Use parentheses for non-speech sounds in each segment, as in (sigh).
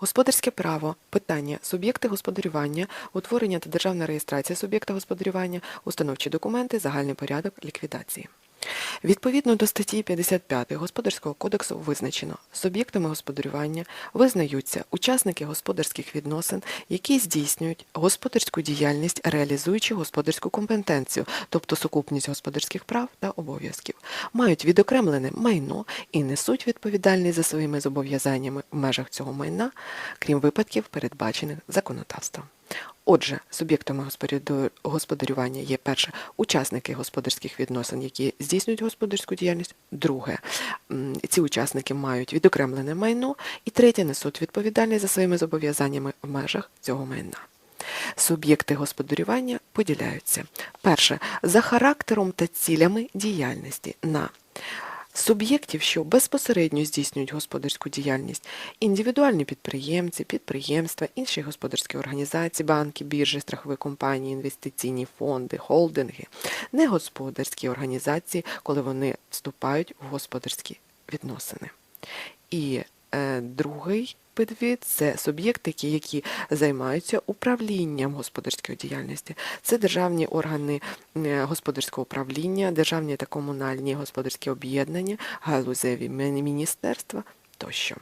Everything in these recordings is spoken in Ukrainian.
Господарське право, питання, суб'єкти господарювання, утворення та державна реєстрація суб'єкта господарювання, установчі документи, загальний порядок ліквідації. Відповідно до статті 55 Господарського кодексу визначено, суб'єктами господарювання визнаються учасники господарських відносин, які здійснюють господарську діяльність, реалізуючи господарську компетенцію, тобто сукупність господарських прав та обов'язків, мають відокремлене майно і несуть відповідальність за своїми зобов'язаннями в межах цього майна, крім випадків, передбачених законодавством. Отже, суб'єктами господарювання є перше учасники господарських відносин, які здійснюють господарську діяльність. Друге, ці учасники мають відокремлене майно, і третє несуть відповідальність за своїми зобов'язаннями в межах цього майна. Суб'єкти господарювання поділяються перше за характером та цілями діяльності на суб'єктів, що безпосередньо здійснюють господарську діяльність, індивідуальні підприємці, підприємства, інші господарські організації, банки, біржі, страхові компанії, інвестиційні фонди, холдинги, негосподарські організації, коли вони вступають в господарські відносини. І другий підвід це суб'єкти, які, які займаються управлінням господарської діяльності. Це державні органи е, господарського управління, державні та комунальні господарські об'єднання, галузеві міністерства тощо.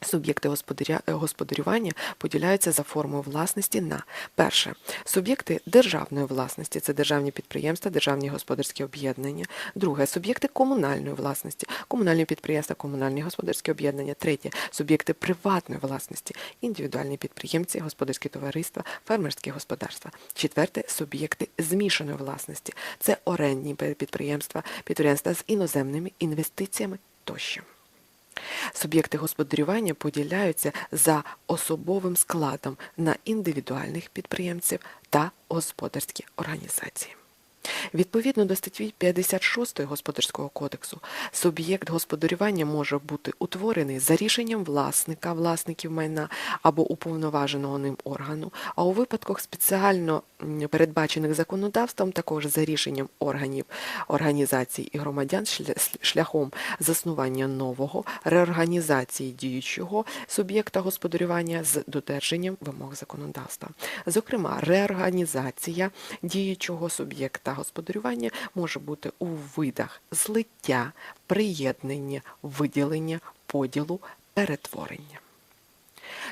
Суб'єкти е, господарювання поділяються за формою власності на перше суб'єкти державної власності це державні підприємства, державні господарські об'єднання. Друге суб'єкти комунальної власності, комунальні підприємства, комунальні господарські об'єднання. Третє суб'єкти приватної власності, індивідуальні підприємці, господарські товариства, фермерські господарства. Четверте суб'єкти змішаної власності це орендні підприємства, підприємства з іноземними інвестиціями тощо. Суб'єкти господарювання поділяються за особовим складом на індивідуальних підприємців та господарські організації. Відповідно до статті 56 Господарського кодексу, суб'єкт господарювання може бути утворений за рішенням власника, власників майна або уповноваженого ним органу, а у випадках спеціально передбачених законодавством, також за рішенням органів, організацій і громадян шляхом заснування нового, реорганізації діючого суб'єкта господарювання з додержанням вимог законодавства. Зокрема, реорганізація діючого суб'єкта господарювання може бути у видах злиття, приєднання, виділення, поділу, перетворення.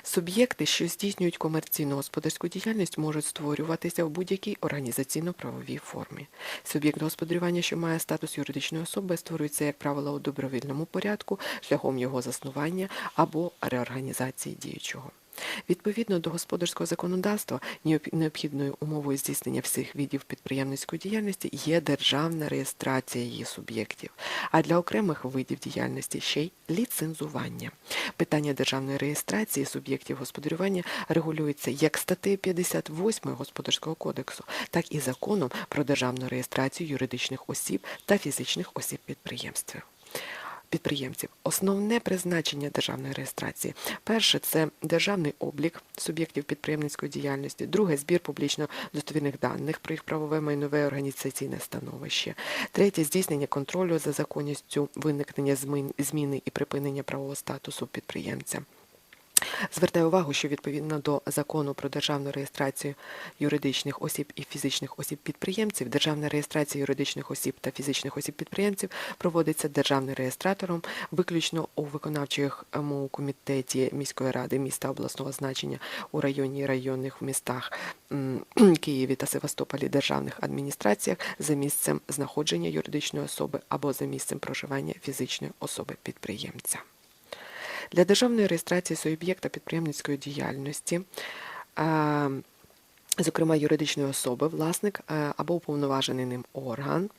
Суб'єкти, що здійснюють комерційну господарську діяльність, можуть створюватися в будь-якій організаційно-правовій формі. Суб'єкт господарювання, що має статус юридичної особи, створюється, як правило, у добровільному порядку шляхом його заснування або реорганізації діючого. Відповідно до господарського законодавства, необхідною умовою здійснення всіх видів підприємницької діяльності є державна реєстрація її суб'єктів, а для окремих видів діяльності ще й ліцензування. Питання державної реєстрації суб'єктів господарювання регулюється як статтею 58 Господарського кодексу, так і законом про державну реєстрацію юридичних осіб та фізичних осіб підприємств підприємців. Основне призначення державної реєстрації. Перше це державний облік суб'єктів підприємницької діяльності. Друге збір публічно достовірних даних про їх правове майнове організаційне становище. Третє здійснення контролю за законністю виникнення зміни і припинення правового статусу підприємця. Звертаю увагу, що відповідно до закону про державну реєстрацію юридичних осіб і фізичних осіб підприємців, державна реєстрація юридичних осіб та фізичних осіб підприємців проводиться державним реєстратором виключно у виконавчому комітеті міської ради міста обласного значення у районі і районних містах (clears throat) Києві та Севастополі державних адміністраціях за місцем знаходження юридичної особи або за місцем проживання фізичної особи підприємця. Для державної реєстрації суб'єкта підприємницької діяльності, зокрема юридичної особи, власник або уповноважений ним орган,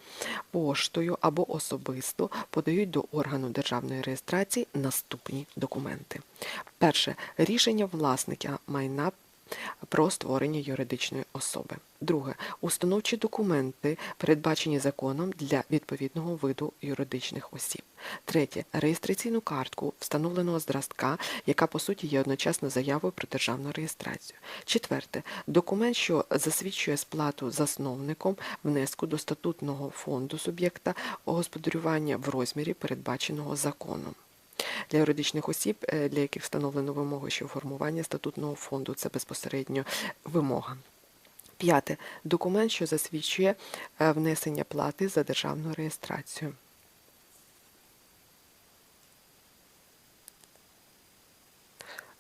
поштою або особисто подають до органу державної реєстрації наступні документи. Перше рішення власника майна про створення юридичної особи. Друге установчі документи, передбачені законом для відповідного виду юридичних осіб. Третє реєстраційну картку встановленого зразка, яка по суті є одночасно заявою про державну реєстрацію. Четверте документ, що засвідчує сплату засновником внеску до статутного фонду суб'єкта господарювання в розмірі, передбаченого законом. Для юридичних осіб, е, для яких встановлено вимогу що формування статутного фонду, це безпосередньо вимога. П'яте. Документ, що засвідчує е, внесення плати за державну реєстрацію.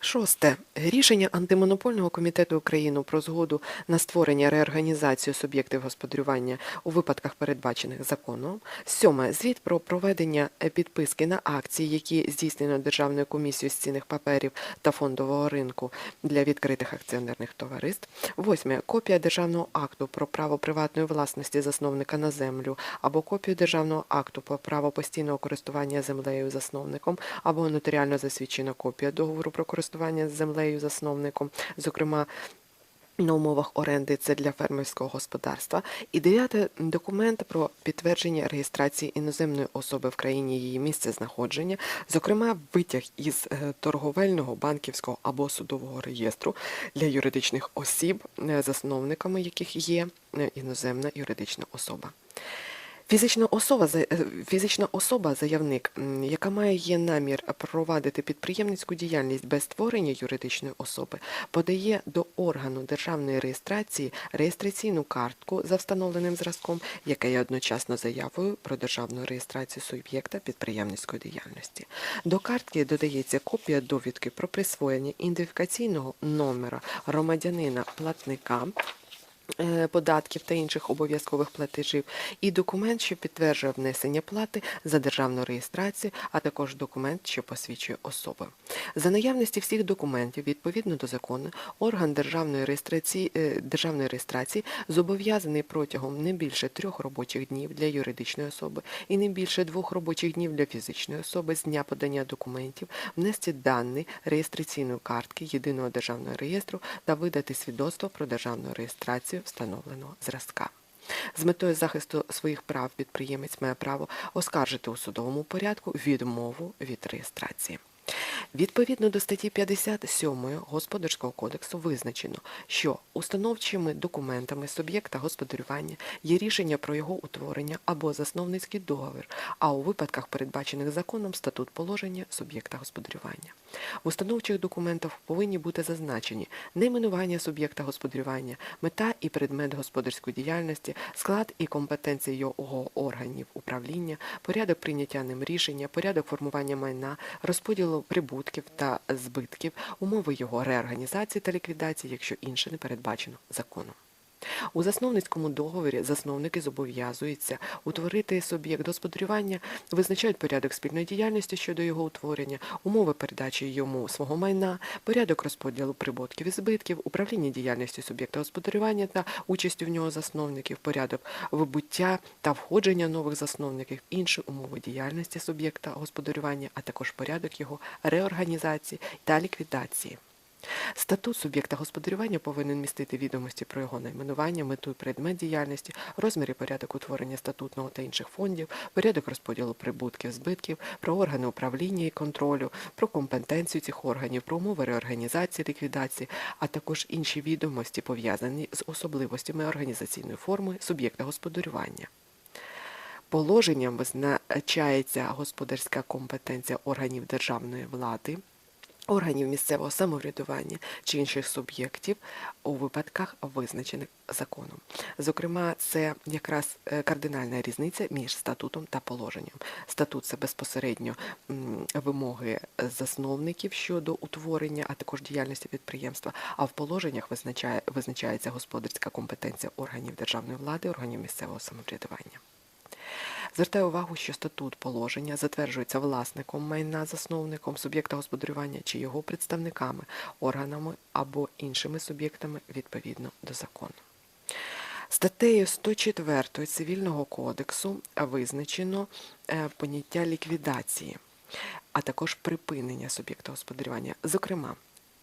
Шосте. Рішення Антимонопольного комітету України про згоду на створення реорганізацію суб'єктів господарювання у випадках, передбачених законом. Сьоме. Звіт про проведення підписки на акції, які здійснено Державною комісією з цінних паперів та фондового ринку для відкритих акціонерних товариств. Восьме. Копія державного акту про право приватної власності засновника на землю або копію державного акту про право постійного користування землею засновником або нотаріально засвідчена копія договору про користування землею засновником, зокрема. На умовах оренди це для фермерського господарства. І дев'яте документ про підтвердження реєстрації іноземної особи в країні її місце знаходження, зокрема витяг із е, торговельного, банківського або судового реєстру для юридичних осіб, е, засновниками яких є е, іноземна юридична особа. Фізична особа, е, фізична особа, заявник, яка має намір провадити підприємницьку діяльність без створення юридичної особи, подає до органу державної реєстрації реєстраційну картку за встановленим зразком, яка є одночасно заявою про державну реєстрацію суб'єкта підприємницької діяльності. До картки додається копія довідки про присвоєння ідентифікаційного номера громадянина платника податків та інших обов'язкових платежів, і документ, що підтверджує внесення плати за державну реєстрацію, а також документ, що посвідчує особу. За наявності всіх документів, відповідно до закону, орган державної реєстрації, е, державної реєстрації зобов'язаний протягом не більше трьох робочих днів для юридичної особи і не більше двох робочих днів для фізичної особи з дня подання документів внести дані реєстраційної картки єдиного державного реєстру та видати свідоцтво про державну реєстрацію встановленого зразка. З метою захисту своїх прав підприємець має право оскаржити у судовому порядку відмову від реєстрації. Відповідно до статті 57 Господарського кодексу визначено, що установчими документами суб'єкта господарювання є рішення про його утворення або засновницький договір, а у випадках, передбачених законом, статут положення суб'єкта господарювання. В установчих документах повинні бути зазначені найменування суб'єкта господарювання, мета і предмет господарської діяльності, склад і компетенції його органів управління, порядок прийняття ним рішення, порядок формування майна, розподілу прибутків та збитків, умови його реорганізації та ліквідації, якщо інше не передбачено законом. У засновницькому договорі засновники зобов'язуються утворити суб'єкт господарювання, визначають порядок спільної діяльності щодо його утворення, умови передачі йому свого майна, порядок розподілу прибутків і збитків, управління діяльністю суб'єкта господарювання та участю в нього засновників, порядок вибуття та входження нових засновників, інші умови діяльності суб'єкта господарювання, а також порядок його реорганізації та ліквідації. Статут суб'єкта господарювання повинен містити відомості про його найменування, мету і предмет діяльності, розмір і порядок утворення статутного та інших фондів, порядок розподілу прибутків, збитків, про органи управління і контролю, про компетенцію цих органів, про умови реорганізації, ліквідації, а також інші відомості, пов'язані з особливостями організаційної форми суб'єкта господарювання. Положенням визначається господарська компетенція органів державної влади, органів місцевого самоврядування чи інших суб'єктів у випадках, визначених законом. Зокрема, це якраз е, кардинальна різниця між статутом та положенням. Статут це безпосередньо вимоги засновників щодо утворення, а також діяльності підприємства. А в положеннях визначає, визначається господарська компетенція органів державної влади, органів місцевого самоврядування. Звертаю увагу, що статут положення затверджується власником майна, засновником суб'єкта господарювання чи його представниками, органами або іншими суб'єктами відповідно до закону. Статтею 104 Цивільного кодексу визначено е, поняття ліквідації, а також припинення суб'єкта господарювання. Зокрема,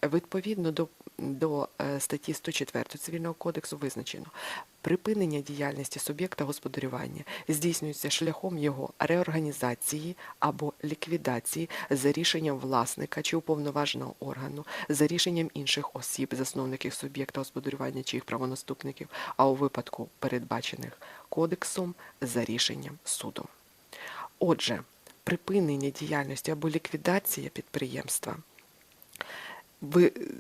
Відповідно до, до е, статті 104 Цивільного кодексу визначено, припинення діяльності суб'єкта господарювання здійснюється шляхом його реорганізації або ліквідації за рішенням власника чи уповноваженого органу, за рішенням інших осіб, засновників суб'єкта господарювання чи їх правонаступників, а у випадку передбачених кодексом за рішенням суду. Отже, припинення діяльності або ліквідація підприємства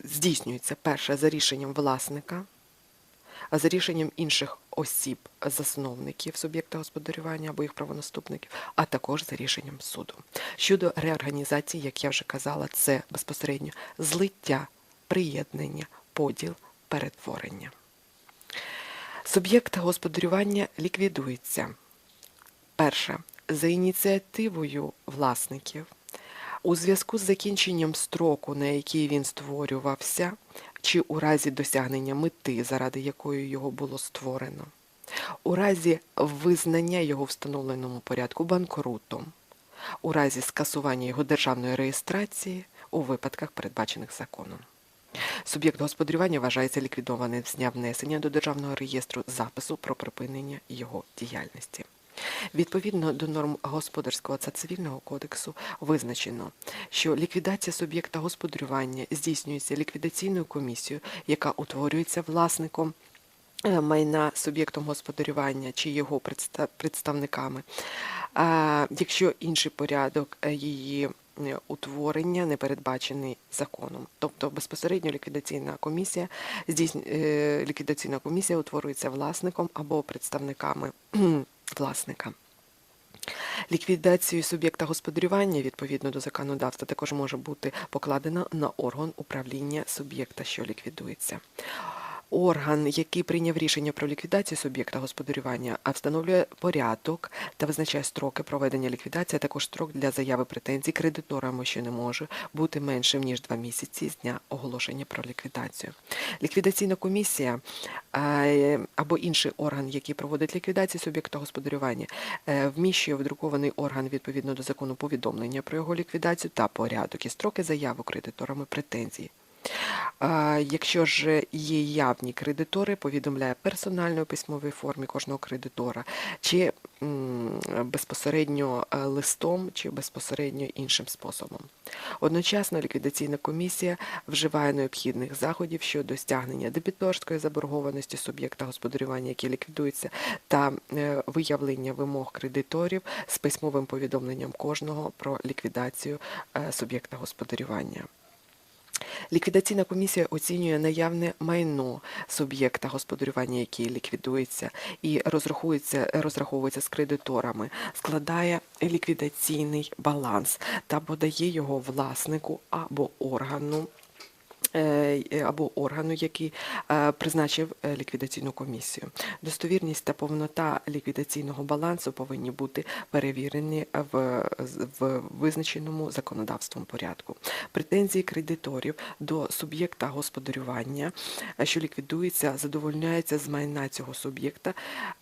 здійснюється перше за рішенням власника, а за рішенням інших осіб, засновників суб'єкта господарювання або їх правонаступників, а також за рішенням суду. Щодо реорганізації, як я вже казала, це безпосередньо злиття, приєднання, поділ, перетворення. Суб'єкт господарювання ліквідується. Перше. За ініціативою власників у зв'язку з закінченням строку, на який він створювався, чи у разі досягнення мети, заради якої його було створено, у разі визнання його встановленому порядку банкрутом, у разі скасування його державної реєстрації у випадках, передбачених законом. Суб'єкт господарювання вважається ліквідованим з дня внесення до державного реєстру запису про припинення його діяльності. Відповідно до норм господарського та цивільного кодексу визначено, що ліквідація суб'єкта господарювання здійснюється ліквідаційною комісією, яка утворюється власником е, майна суб'єктом господарювання чи його представниками, якщо інший порядок е, її е, утворення не передбачений законом. Тобто безпосередньо ліквідаційна комісія здійснює ліквідаційна комісія утворюється власником або представниками власника. Ліквідацію суб'єкта господарювання відповідно до законодавства також може бути покладена на орган управління суб'єкта, що ліквідується. Орган, який прийняв рішення про ліквідацію суб'єкта господарювання, а встановлює порядок та визначає строки проведення ліквідації, а також строк для заяви претензій кредиторами, що не може бути меншим ніж два місяці з дня оголошення про ліквідацію. Ліквідаційна комісія е, або інший орган, який проводить ліквідацію суб'єкта господарювання, е, вміщує в друкований орган відповідно до закону повідомлення про його ліквідацію та порядок і строки заявок кредиторами претензій. Якщо ж є явні кредитори, повідомляє персонально у письмовій формі кожного кредитора, чи безпосередньо е, листом, чи безпосередньо іншим способом. Одночасно ліквідаційна комісія вживає необхідних заходів щодо стягнення дебіторської заборгованості суб'єкта господарювання, який ліквідується, та е, виявлення вимог кредиторів з письмовим повідомленням кожного про ліквідацію е, суб'єкта господарювання. Ліквідаційна комісія оцінює наявне майно суб'єкта господарювання, який ліквідується, і розрахується, розраховується з кредиторами, складає ліквідаційний баланс та подає його власнику або органу. Е, Або органу, який е, призначив е, ліквідаційну комісію. Достовірність та повнота ліквідаційного балансу повинні бути перевірені в, в визначеному законодавством порядку. Претензії кредиторів до суб'єкта господарювання, е, що ліквідується, задовольняються з майна цього суб'єкта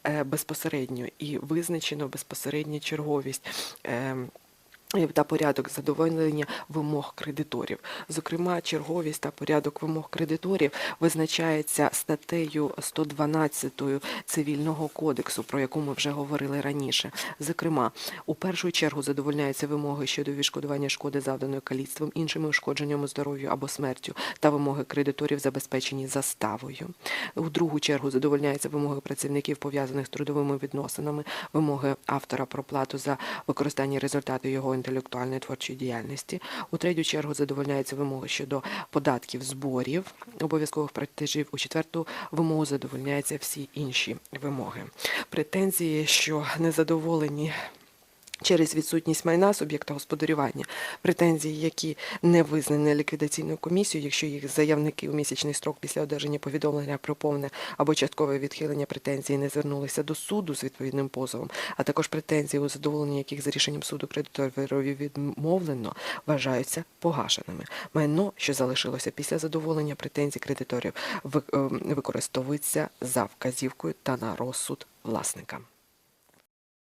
е, безпосередньо і визначено безпосередньо черговість. Ем, та порядок задоволення вимог кредиторів. Зокрема, черговість та порядок вимог кредиторів визначається статтею 112 Цивільного кодексу, про яку ми вже говорили раніше. Зокрема, у першу чергу задовольняються вимоги щодо відшкодування шкоди, завданої каліцтвом, іншими ушкодженнями здоров'ю або смертю, та вимоги кредиторів, забезпечені заставою. У другу чергу задовольняються вимоги працівників, пов'язаних з трудовими відносинами, вимоги автора про плату за використання результату його інтелектуальної творчої діяльності. У третю чергу задовольняються вимоги щодо податків, зборів, обов'язкових платежів. У четверту вимогу задовольняються всі інші вимоги. Претензії, що незадоволені через відсутність майна суб'єкта господарювання, претензії, які не визнані ліквідаційною комісією, якщо їх заявники у місячний строк після одержання повідомлення про повне або часткове відхилення претензії не звернулися до суду з відповідним позовом, а також претензії, у задоволенні яких за рішенням суду кредиторові відмовлено, вважаються погашеними. Майно, що залишилося після задоволення претензій кредиторів, ем, використовується за вказівкою та на розсуд власника.